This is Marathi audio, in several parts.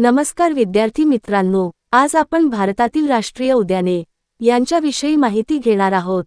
नमस्कार विद्यार्थी मित्रांनो आज आपण भारतातील राष्ट्रीय उद्याने यांच्याविषयी माहिती घेणार आहोत.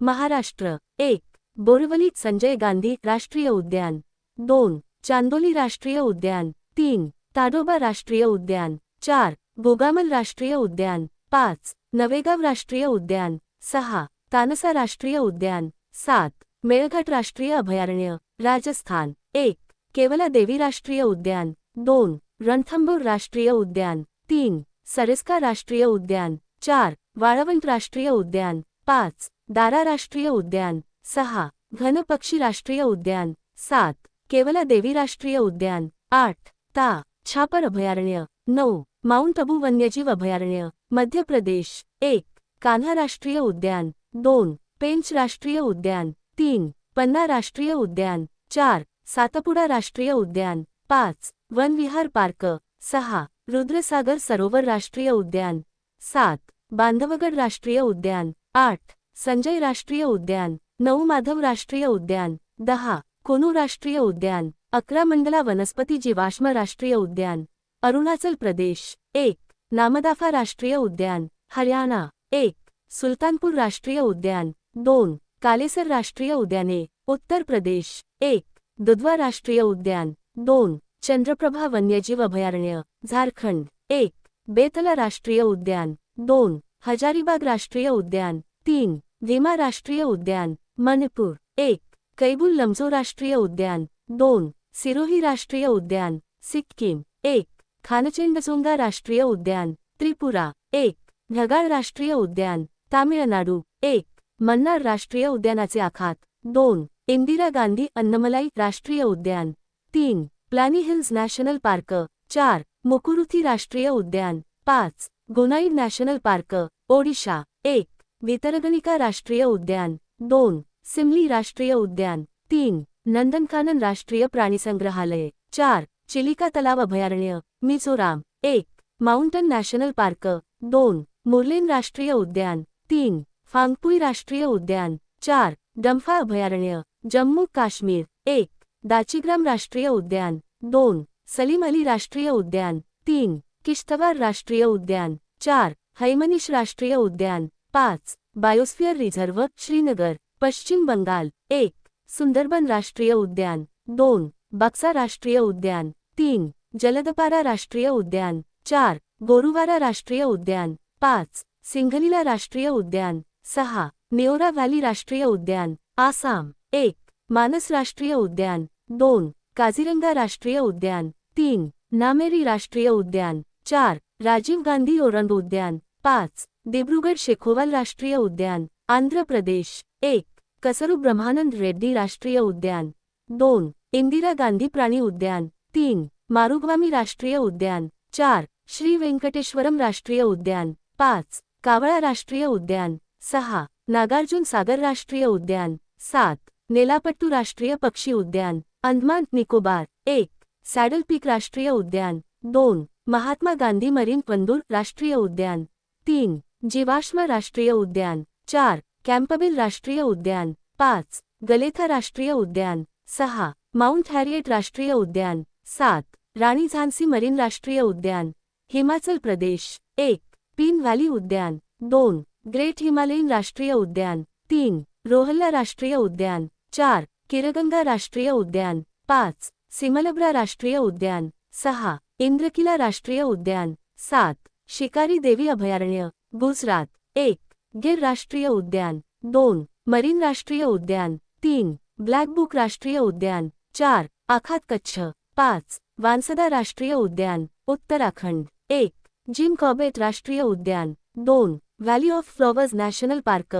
महाराष्ट्र एक बोरवली संजय गांधी राष्ट्रीय उद्यान. दोन चांदोली राष्ट्रीय उद्यान. तीन ताडोबा राष्ट्रीय उद्यान. चार गोगामल राष्ट्रीय उद्यान. पाच नवेगाव राष्ट्रीय उद्यान. सहा तानसा राष्ट्रीय उद्यान. सात मेळघाट राष्ट्रीय अभयारण्य. राजस्थान एक केवला देवी राष्ट्रीय उद्यान. दोन रणथंबूर राष्ट्रीय उद्यान तीन सरिस्का राष्ट्रीय उद्यान चार वाळवंट राष्ट्रीय उद्यान पाच दारा राष्ट्रीय उद्यान सहा घनपक्षी राष्ट्रीय उद्यान सात केवला देवी राष्ट्रीय उद्यान आठ ता छापर अभयारण्य नऊ माउंट अबू वन्यजीव अभयारण्य मध्य प्रदेश एक कान्हा राष्ट्रीय उद्यान दोन पेंच राष्ट्रीय उद्यान तीन पन्ना राष्ट्रीय उद्यान चार सातपुडा राष्ट्रीय उद्यान पाच. वनविहार पार्क. सहा. रुद्रसागर सरोवर राष्ट्रीय उद्यान. सात. बांधवगड राष्ट्रीय उद्यान. आठ. संजय राष्ट्रीय उद्यान. नऊ. माधव राष्ट्रीय उद्यान. दहा. कोनू राष्ट्रीय उद्यान. अकरा. मंडला वनस्पती जीवाश्म राष्ट्रीय उद्यान. अरुणाचल प्रदेश. एक. नामदाफा राष्ट्रीय उद्यान. हरियाणा. एक. सुलतानपूर राष्ट्रीय उद्यान. दोन. कालेसर राष्ट्रीय उद्याने. उत्तर प्रदेश. एक. दुधवा राष्ट्रीय उद्यान. दोन. चंद्रप्रभा वन्यजीव अभयारण्य झारखंड एक बेतला राष्ट्रीय उद्यान दोन हजारीबाग राष्ट्रीय उद्यान तीन भीमा राष्ट्रीय उद्यान मणिपूर एक कैबुल लमजो राष्ट्रीय उद्यान दोन सिरोही राष्ट्रीय उद्यान सिक्कीम एक खानचेंडसोंगा राष्ट्रीय उद्यान त्रिपुरा एक ढगाळ राष्ट्रीय उद्यान तामिळनाडू एक मन्नार राष्ट्रीय उद्यानाचे आखात दोन इंदिरा गांधी अन्नमलाई राष्ट्रीय उद्यान तीन प्लॅनी हिल्स नॅशनल पार्क चार मुकुरुथी राष्ट्रीय उद्यान पाच गोनाईड नॅशनल पार्क ओडिशा एक वितरगणिका राष्ट्रीय उद्यान दोन सिमली राष्ट्रीय उद्यान तीन नंदनकानन राष्ट्रीय प्राणीसंग्रहालय चार चिलिका तलाव अभयारण्य मिझोराम एक माउंटन नॅशनल पार्क दोन मुर्लेन राष्ट्रीय उद्यान तीन फांगपुई राष्ट्रीय उद्यान चार डंफा अभयारण्य जम्मू काश्मीर एक दाचिग्राम राष्ट्रीय उद्यान दोन सलीम अली राष्ट्रीय उद्यान तीन किश्तवार राष्ट्रीय उद्यान चार हैमनिश राष्ट्रीय उद्यान पाच बायोस्फियर रिझर्व्ह श्रीनगर पश्चिम बंगाल एक सुंदरबन राष्ट्रीय उद्यान दोन बक्सा राष्ट्रीय उद्यान तीन जलदपारा राष्ट्रीय उद्यान चार गोरुवारा राष्ट्रीय उद्यान पाच सिंघलीला राष्ट्रीय उद्यान सहा नेओरा व्हॅली राष्ट्रीय उद्यान आसाम एक मानस राष्ट्रीय उद्यान दोन काझीरंगा राष्ट्रीय उद्यान. तीन, नामेरी राष्ट्रीय उद्यान. चार, राजीव गांधी ओरंग उद्यान. पाच दिब्रुगड शेखोवाल राष्ट्रीय उद्यान. आंध्र प्रदेश. एक, कसरू ब्रह्मानंद रेड्डी राष्ट्रीय उद्यान. दोन, इंदिरा गांधी प्राणी उद्यान. तीन, मारुग्वामी राष्ट्रीय उद्यान. चार, श्री वेंकटेश्वरम राष्ट्रीय उद्यान. पाच, कावळा राष्ट्रीय उद्यान. सहा, नागार्जुन सागर राष्ट्रीय उद्यान. सात, नेलापट्टू राष्ट्रीय पक्षी उद्यान. अंदमान निकोबार, एक, सॅडल पीक राष्ट्रीय उद्यान. दोन, महात्मा गांधी मरीन पंदूर राष्ट्रीय उद्यान. तीन, जीवाश्म राष्ट्रीय उद्यान. चार, कॅम्पबेल राष्ट्रीय उद्यान. पाच, गलेथा राष्ट्रीय उद्यान. सहा, माउंट हॅरिएट राष्ट्रीय उद्यान. सात, राणी झांसी मरीन राष्ट्रीय उद्यान. हिमाचल प्रदेश. एक, पीन व्हॅली उद्यान. दोन, ग्रेट हिमालयन राष्ट्रीय उद्यान. तीन, रोहल्ला राष्ट्रीय उद्यान. चार किरगंगा राष्ट्रीय उद्यान पाच. सिमलब्रा राष्ट्रीय उद्यान सहा. इंद्रकिला राष्ट्रीय उद्यान सात. शिकारी देवी अभयारण्य गुजरात एक. गिर राष्ट्रीय उद्यान दोन. मरीन राष्ट्रीय उद्यान तीन. ब्लॅकबुक राष्ट्रीय उद्यान चार. आखात कच्छ पाच. वांसदा राष्ट्रीय उद्यान उत्तराखंड एक. जिम कॉबेट राष्ट्रीय उद्यान दोन. Valley of flowers national park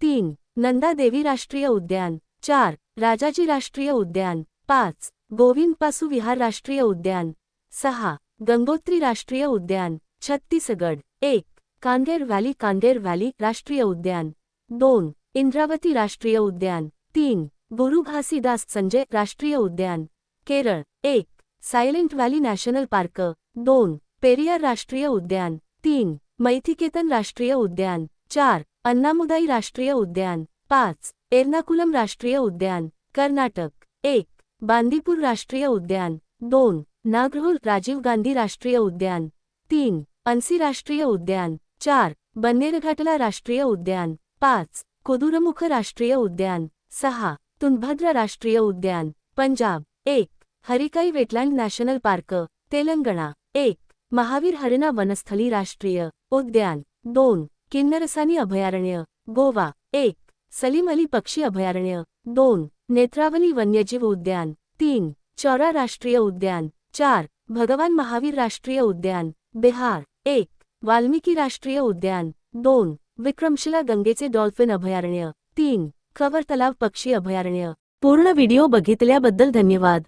तीन. नंदा देवी राष्ट्रीय उद्यान चार राजाजी राष्ट्रीय उद्यान. पाच गोविंद पासू विहार राष्ट्रीय उद्यान. सहा गंगोत्री राष्ट्रीय उद्यान. छत्तीसगड. एक कांदेर व्हॅली कांदेर व्हॅली राष्ट्रीय उद्यान. दोन इंद्रावती राष्ट्रीय उद्यान. तीन गुरु घासीदास संजय राष्ट्रीय उद्यान. केरळ. एक सायलेंट व्हॅली नॅशनल पार्क. दोन पेरियार राष्ट्रीय उद्यान. तीन मैथिकेतन राष्ट्रीय उद्यान. चार अन्नामुदाई राष्ट्रीय उद्यान. पाच. एर्नाकुलम राष्ट्रीय उद्यान. कर्नाटक. एक. बांदीपूर राष्ट्रीय उद्यान. दोन. नागरोल राजीव गांधी राष्ट्रीय उद्यान. तीन. अन्सी राष्ट्रीय उद्यान. चार. बन्नेरघाटला राष्ट्रीय उद्यान. पाच. कोदुरमुख राष्ट्रीय उद्यान. सहा. तुंगभद्र राष्ट्रीय उद्यान. पंजाब. एक. Harike wetland national park. Telangana. एक. महावीर हरिणा वनस्थली राष्ट्रीय उद्यान. दोन. किन्नरसानी अभयारण्य. गोवा. एक. सलीम अली पक्षी अभयारण्य. दोन नेत्रावली वन्यजीव उद्यान. तीन चौरा राष्ट्रीय उद्यान. चार भगवान महावीर राष्ट्रीय उद्यान. बिहार. एक वाल्मिकी राष्ट्रीय उद्यान. दोन विक्रमशिला गंगेचे डॉल्फिन अभयारण्य. तीन कवर तलाव पक्षी अभयारण्य. पूर्ण व्हिडिओ बघितल्याबद्दल धन्यवाद.